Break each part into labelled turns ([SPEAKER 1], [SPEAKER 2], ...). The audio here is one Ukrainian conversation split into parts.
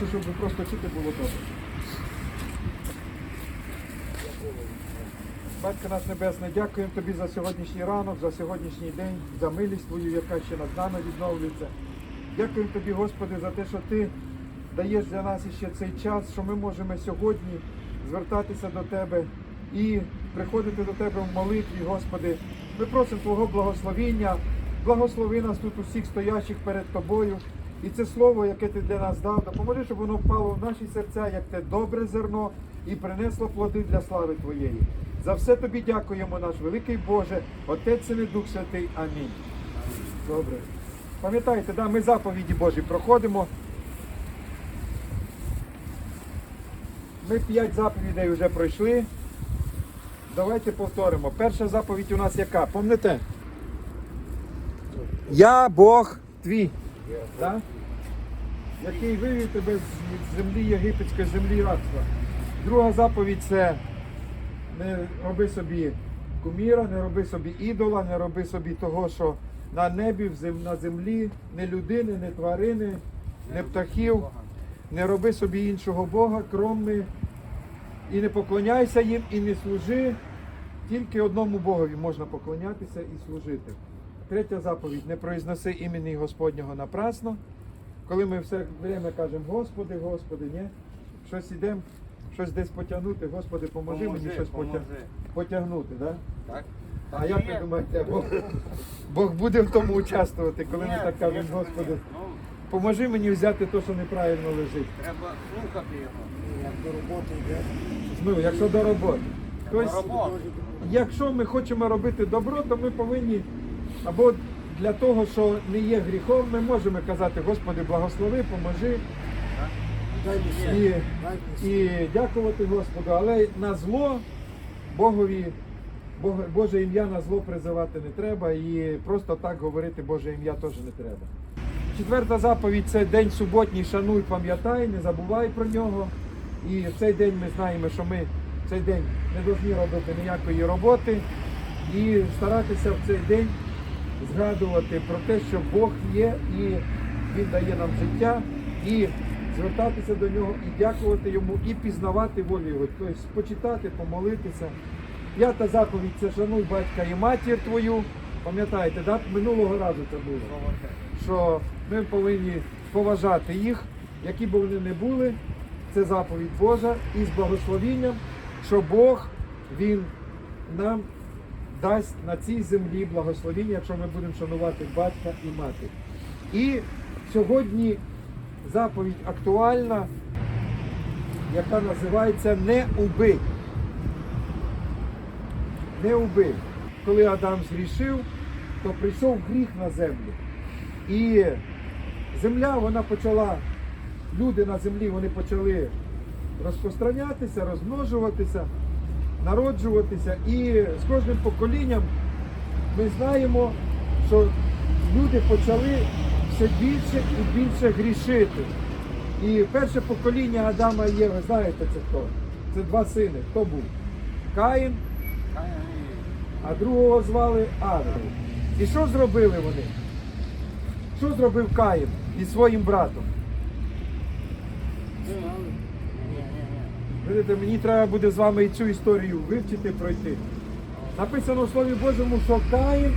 [SPEAKER 1] Ближче, щоб просто чути було добре. Батько наш Небесний, дякуємо Тобі за сьогоднішній ранок, за сьогоднішній день, за милість Твою, яка ще над нами відновлюється. Дякуємо Тобі, Господи, за те, що Ти даєш для нас іще цей час, що ми можемо сьогодні звертатися до Тебе і приходити до Тебе в молитві, Господи. Ми просимо Твого благословіння, благослови нас тут усіх стоящих перед Тобою. І це слово, яке ти для нас дав, допоможи, щоб воно впало в наші серця, як те добре зерно, і принесло плоди для слави Твоєї. За все тобі дякуємо, наш великий Боже, Отець і Дух Святий. Амінь. Добре. Пам'ятаєте, да, ми заповіді Божі проходимо. Ми п'ять заповідей вже пройшли. Давайте повторимо. Перша заповідь у нас яка? Помните? Я Бог твій. Да? Який вивів тебе з землі єгипетської землі рабства. Друга заповідь це не роби собі куміра, не роби собі ідола, не роби собі того, що на небі, на землі, не людини, не тварини, не птахів. Не роби собі іншого Бога, кроме і не поклоняйся їм, і не служи. Тільки одному Богові можна поклонятися і служити. Третя заповідь не произноси імені Господнього напрасно. Коли ми все время кажемо Господи, Господи, ні, щось ідемо, щось десь потягнути, Господи, поможи, мені щось потя- потягнути. Да?
[SPEAKER 2] Так?
[SPEAKER 1] А як ви думаєте, Бог, Бог буде в тому участвувати, коли ми так кажемо, Господи,
[SPEAKER 2] ні. Ну,
[SPEAKER 1] поможи мені взяти те, що неправильно лежить.
[SPEAKER 2] треба слухати його.
[SPEAKER 3] Як до роботи йде.
[SPEAKER 1] Ну, якщо до роботи. Тобто,
[SPEAKER 2] роботи.
[SPEAKER 1] якщо ми хочемо робити добро, то ми повинні або для того, що не є гріхом, ми можемо казати, Господи, благослови, поможи і, і дякувати Господу. Але на зло Богові, Бог- Боже ім'я на зло призивати не треба і просто так говорити Боже ім'я теж не треба. Четверта заповідь це день суботній, шануй, пам'ятай, не забувай про нього. І в цей день ми знаємо, що ми в цей день не повинні робити ніякої роботи і старатися в цей день згадувати про те, що Бог є і Він дає нам життя, і звертатися до нього, і дякувати йому, і пізнавати волю його, тобто почитати, помолитися. П'ята заповідь це шануй батька і матір твою. Пам'ятаєте, да? минулого разу це було що ми повинні поважати їх, які б вони не були. Це заповідь Божа і з благословінням, що Бог Він нам дасть на цій землі благословіння, якщо ми будемо шанувати батька і мати. І сьогодні заповідь актуальна, яка називається Не убий. Не убий. Коли Адам згрішив, то прийшов гріх на землю. І земля вона почала, люди на землі вони почали розпространятися, розмножуватися, народжуватися. І з кожним поколінням ми знаємо, що люди почали все більше і більше грішити. І перше покоління Адама і Єви, знаєте це хто? Це два сини. Хто був? Каїн, а другого звали Авел. І що зробили вони? Що зробив Каїн із своїм братом? Видите, мені треба буде з вами цю історію вивчити, пройти. Написано в Слові Божому, що Каїн,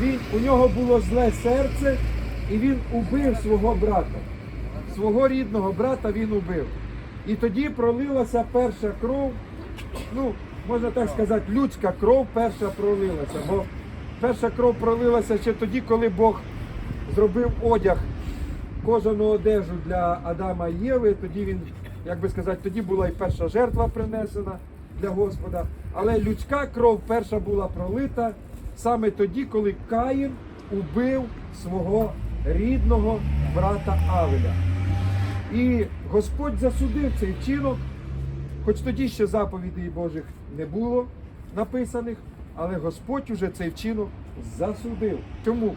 [SPEAKER 1] він, у нього було зле серце, і він убив свого брата. Свого рідного брата він убив. І тоді пролилася перша кров, ну, можна так сказати, людська кров перша пролилася. Бо перша кров пролилася ще тоді, коли Бог зробив одяг, кожану одежу для Адама і Єви. Тоді він, як би сказати, тоді була і перша жертва принесена для Господа. Але людська кров перша була пролита саме тоді, коли Каїн убив свого рідного брата Авеля. І Господь засудив цей вчинок, хоч тоді ще заповідей Божих не було написаних, але Господь уже цей вчинок засудив. Чому?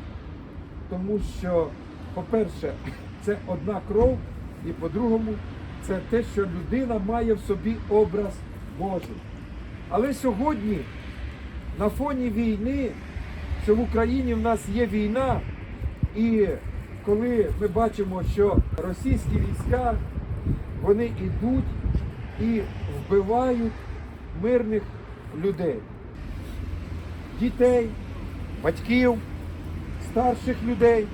[SPEAKER 1] Тому що, по-перше, це одна кров, і по-другому, це те, що людина має в собі образ Божий. Але сьогодні, на фоні війни, що в Україні в нас є війна, і коли ми бачимо, що російські війська вони йдуть і вбивають мирних людей, дітей, батьків, старших людей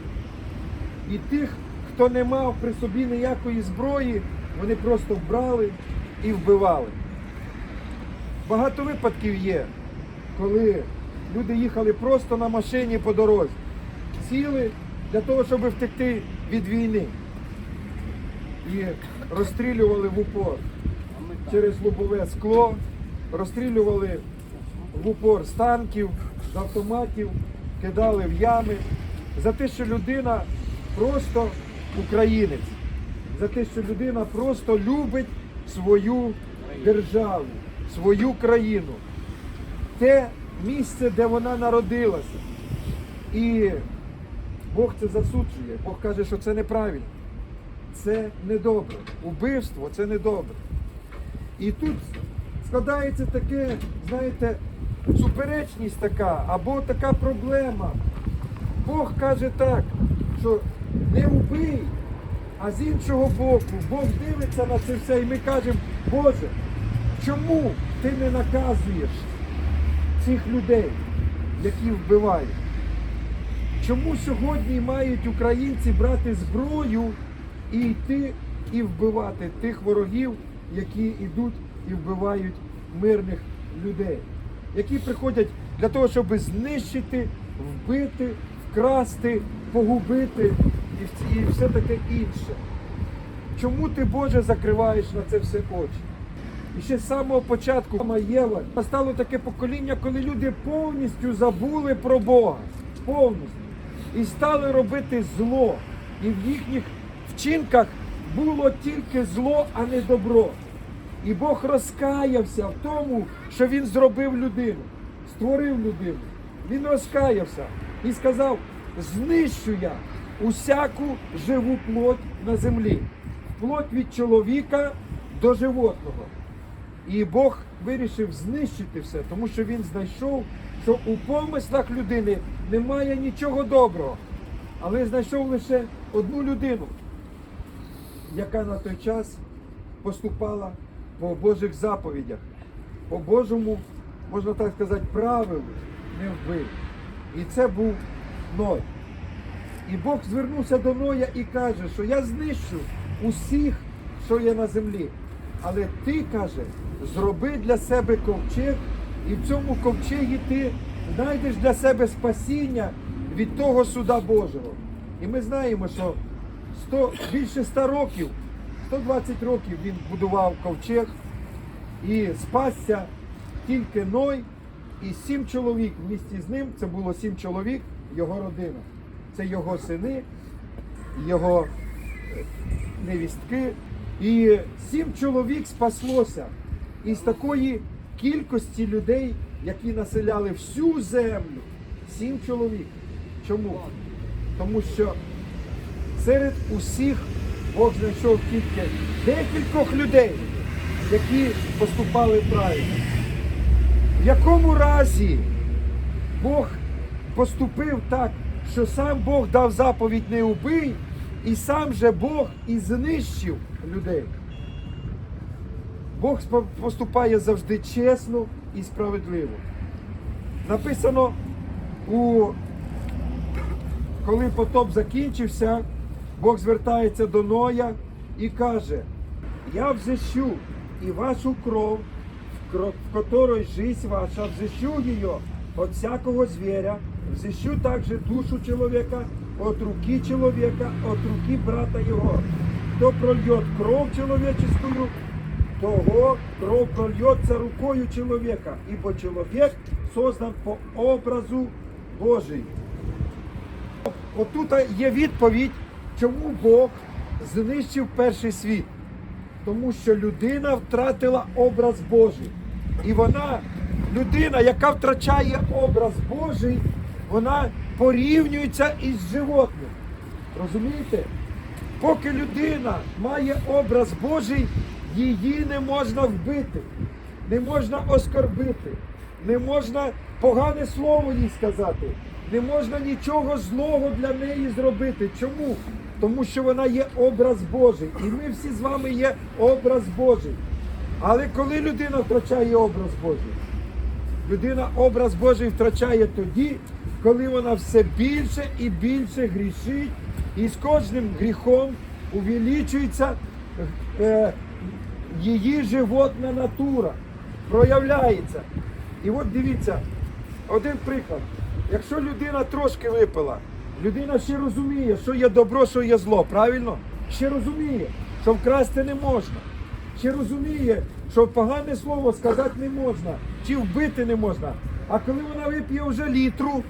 [SPEAKER 1] і тих, хто не мав при собі ніякої зброї, вони просто брали і вбивали. Багато випадків є, коли люди їхали просто на машині по дорозі, сіли для того, щоб втекти від війни. І розстрілювали в упор через лобове скло, розстрілювали в упор з танків, з автоматів, кидали в ями за те, що людина просто українець, за те, що людина просто любить свою державу, свою країну, те місце, де вона народилася. І Бог це засуджує. Бог каже, що це неправильно. Це недобре. Убивство це недобре. І тут складається таке, знаєте, суперечність така, або така проблема. Бог каже так, що не убий, а з іншого боку, Бог дивиться на це все, і ми кажемо, Боже, чому ти не наказуєш цих людей, які вбивають? Чому сьогодні мають українці брати зброю і йти і вбивати тих ворогів, які йдуть і вбивають мирних людей, які приходять для того, щоб знищити, вбити, вкрасти, погубити і, і все таке інше? Чому ти, Боже, закриваєш на це все очі? І ще з самого початку мама настало таке покоління, коли люди повністю забули про Бога. Повністю. І стали робити зло. І в їхніх вчинках було тільки зло, а не добро. І Бог розкаявся в тому, що Він зробив людину, створив людину. Він розкаявся і сказав: знищу я усяку живу плоть на землі, плоть від чоловіка до животного. І Бог вирішив знищити все, тому що він знайшов, що у помислах людини немає нічого доброго. Але знайшов лише одну людину, яка на той час поступала по Божих заповідях, по Божому, можна так сказати, правилу не вбив. І це був Ной. І Бог звернувся до Ноя і каже, що я знищу усіх, що є на землі. Але ти каже, зроби для себе ковчег, і в цьому ковчегі ти знайдеш для себе спасіння від того суда Божого. І ми знаємо, що 100, більше 100 років, 120 років він будував ковчег і спасся тільки Ной і сім чоловік в місті з ним. Це було сім чоловік, його родина. Це його сини, його е, невістки. І сім чоловік спаслося із такої кількості людей, які населяли всю землю. Сім чоловік. Чому? Тому що серед усіх Бог знайшов тільки декількох людей, які поступали правильно. В якому разі Бог поступив так, що сам Бог дав заповідь не убий, і сам же Бог і знищив людей. Бог поступає завжди чесно і справедливо. Написано у коли потоп закінчився, Бог звертається до Ноя і каже: Я взищу і вашу кров, в которой жизнь ваша, взыщу ее от всякого зверя, взыщу также душу человека от руки человека, от руки брата его. Кто прольет кров человеческую, того кров прольется рукою человека, ибо человек создан по образу Божий. Отут є відповідь, чому Бог знищив перший світ. Тому що людина втратила образ Божий. І вона, людина, яка втрачає образ Божий, вона порівнюється із животним. Розумієте? Поки людина має образ Божий, її не можна вбити, не можна оскорбити, не можна погане слово їй сказати. не можна нічого злого для неї зробити. Чому? Тому що вона є образ Божий. І ми всі з вами є образ Божий. Але коли людина втрачає образ Божий, людина образ Божий втрачає тоді, коли вона все більше і більше грішить, і з кожним гріхом увеличується е, її животна натура, проявляється. І от дивіться, один приклад. Якщо людина трошки випила, людина ще розуміє, що є добро, що є зло, правильно? Ще розуміє, що вкрасти не можна. Ще розуміє, що погане слово сказати не можна, чи вбити не можна. А коли вона вип'є вже літру,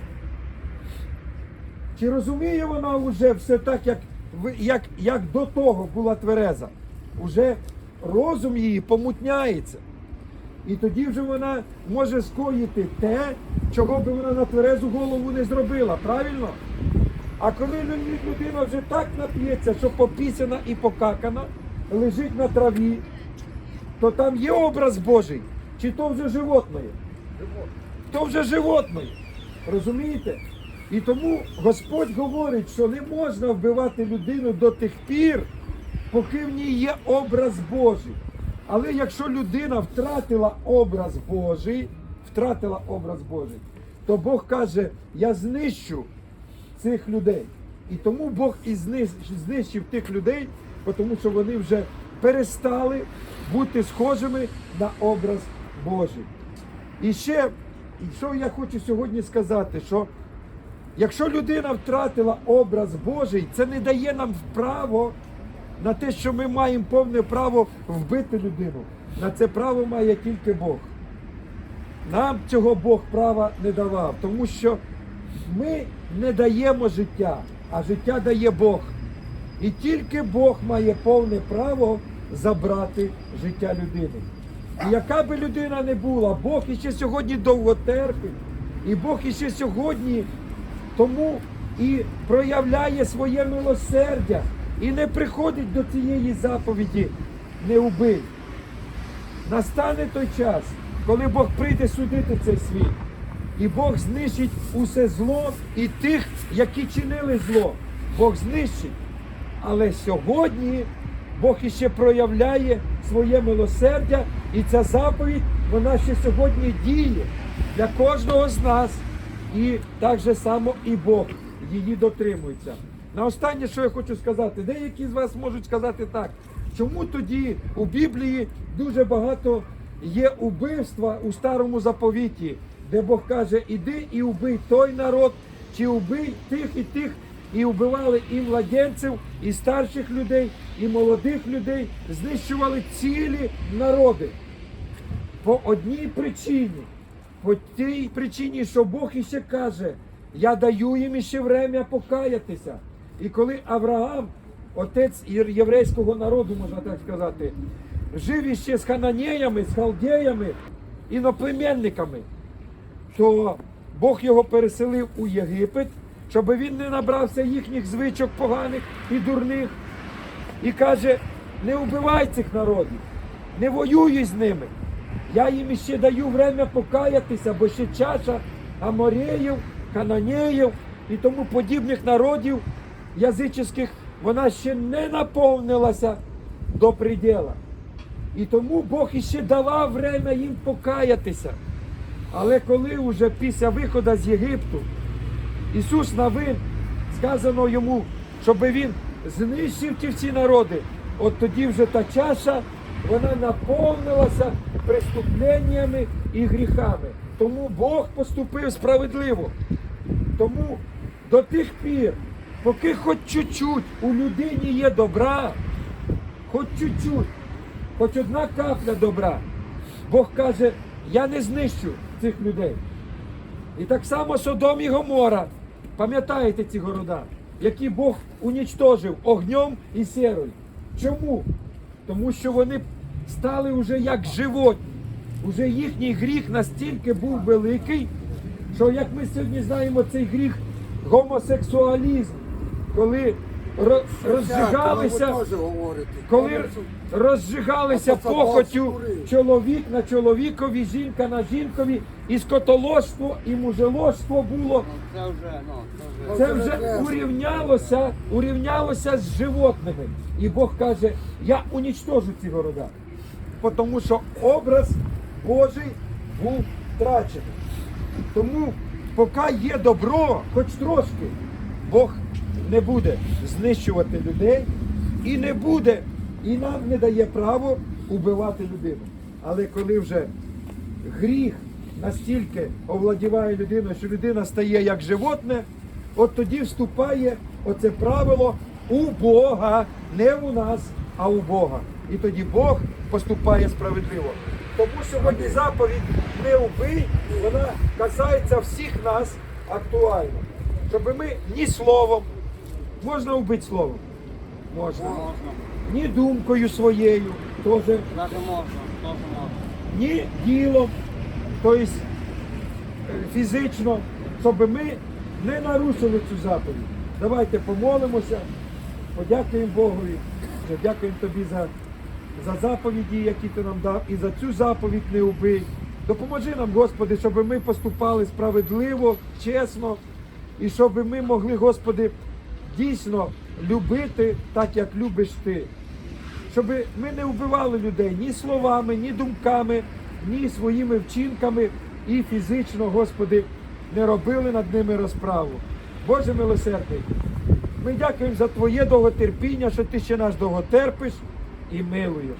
[SPEAKER 1] чи розуміє вона вже все так, як, як, як до того була твереза? Уже розум її помутняється. І тоді вже вона може скоїти те, чого би вона на тверезу голову не зробила, правильно? А коли людина вже так нап'ється, що попісяна і покакана, лежить на траві, то там є образ Божий, чи то вже животне? То вже животне. Розумієте? І тому Господь говорить, що не можна вбивати людину до тих пір, поки в ній є образ Божий. Але якщо людина втратила образ Божий, втратила образ Божий, то Бог каже, я знищу цих людей. І тому Бог і знищив тих людей, тому що вони вже перестали бути схожими на образ Божий. І ще, що я хочу сьогодні сказати, що якщо людина втратила образ Божий, це не дає нам право на те, що ми маємо повне право вбити людину. На це право має тільки Бог. Нам цього Бог права не давав, тому що ми не даємо життя, а життя дає Бог. І тільки Бог має повне право забрати життя людини. І яка би людина не була, Бог іще сьогодні довго терпить, і Бог іще сьогодні тому і проявляє своє милосердя і не приходить до цієї заповіді не убий. Настане той час, коли Бог прийде судити цей світ. І Бог знищить усе зло і тих, які чинили зло. Бог знищить. Але сьогодні Бог іще проявляє своє милосердя, і ця заповідь, вона ще сьогодні діє для кожного з нас. І так же само і Бог її дотримується. На останнє, що я хочу сказати, деякі з вас можуть сказати так. Чому тоді у Біблії дуже багато є убивства у старому заповіті, де Бог каже, іди і убий той народ, чи убий тих і тих, і вбивали і младенців, і старших людей, і молодих людей, знищували цілі народи. По одній причині. По тій причині, що Бог іще каже, я даю їм іще время покаятися. І коли Авраам, отець єврейського народу, можна так сказати, жив іще з хананеями, з халдеями, іноплеменниками, то Бог його переселив у Єгипет, щоб він не набрався їхніх звичок поганих і дурних. І каже, не вбивай цих народів, не воюй з ними. Я їм іще даю время покаятися, бо ще чаша амореїв, хананеїв і тому подібних народів язичних, вона ще не наповнилася до приділа. І тому Бог іще давав время їм покаятися. Але коли вже після виходу з Єгипту Ісус Навин, сказано йому, щоб він знищив ті всі народи, от тоді вже та чаша, вона наповнилася преступленнями і гріхами. Тому Бог поступив справедливо. Тому до тих пір, поки хоч чуть-чуть у людині є добра, хоч чуть-чуть, хоч одна капля добра, Бог каже, я не знищу цих людей. І так само Содом і Гомора. Пам'ятаєте ці города, які Бог унічтожив огнем і сірою. Чому? Тому що вони стали вже як животні. Уже їхній гріх настільки був великий, що як ми сьогодні знаємо, цей гріх гомосексуалізм, коли розжигалися, коли розжигалися похотю чоловік на чоловікові, жінка на жінкові, і скотоложство, і мужеложство було.
[SPEAKER 2] Ну, ну. Це вже
[SPEAKER 1] урівнялося, урівнялося з животними. І Бог каже, я унічтожу ці города. Тому що образ Божий був втрачений. Тому, поки є добро, хоч трошки, Бог не буде знищувати людей і не буде, і нам не дає право убивати людину. Але коли вже гріх настільки овладіває людиною, що людина стає як животне, от тоді вступає оце правило у Бога, не у нас, а у Бога. І тоді Бог поступає справедливо. Тому сьогодні заповідь не убий, вона касається всіх нас актуально. Щоб ми ні словом, можна вбити словом, можна,
[SPEAKER 2] Можна.
[SPEAKER 1] ні думкою своєю, теж
[SPEAKER 2] можна, теж можна.
[SPEAKER 1] ні ділом, тобто е, фізично, щоб ми не нарушили цю заповідь. Давайте помолимося, подякуємо Богові, дякуємо тобі за, за заповіді, які ти нам дав, і за цю заповідь не убий. Допоможи нам, Господи, щоб ми поступали справедливо, чесно, і щоб ми могли, Господи, дійсно любити так, як любиш ти щоб ми не вбивали людей ні словами, ні думками, ні своїми вчинками і фізично, Господи, не робили над ними розправу. Боже милосердний, ми дякуємо за Твоє довготерпіння, що Ти ще нас довготерпиш і милуєш.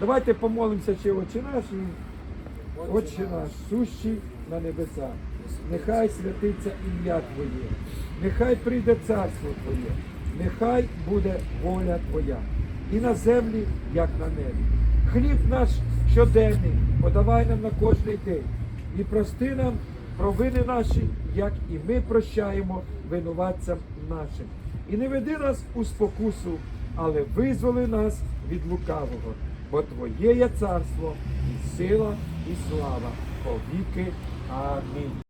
[SPEAKER 1] Давайте помолимося ще Отче наш, і Отче наш, сущий на небесах. Нехай святиться ім'я Твоє, нехай прийде царство Твоє, нехай буде воля Твоя. І на землі, як на небі. Хліб наш щоденний подавай нам на кожний день. І прости нам провини наші, як і ми прощаємо винуватцям нашим. І не веди нас у спокусу, але визволи нас від лукавого, бо Твоє є царство, і сила, і слава повіки. Амінь.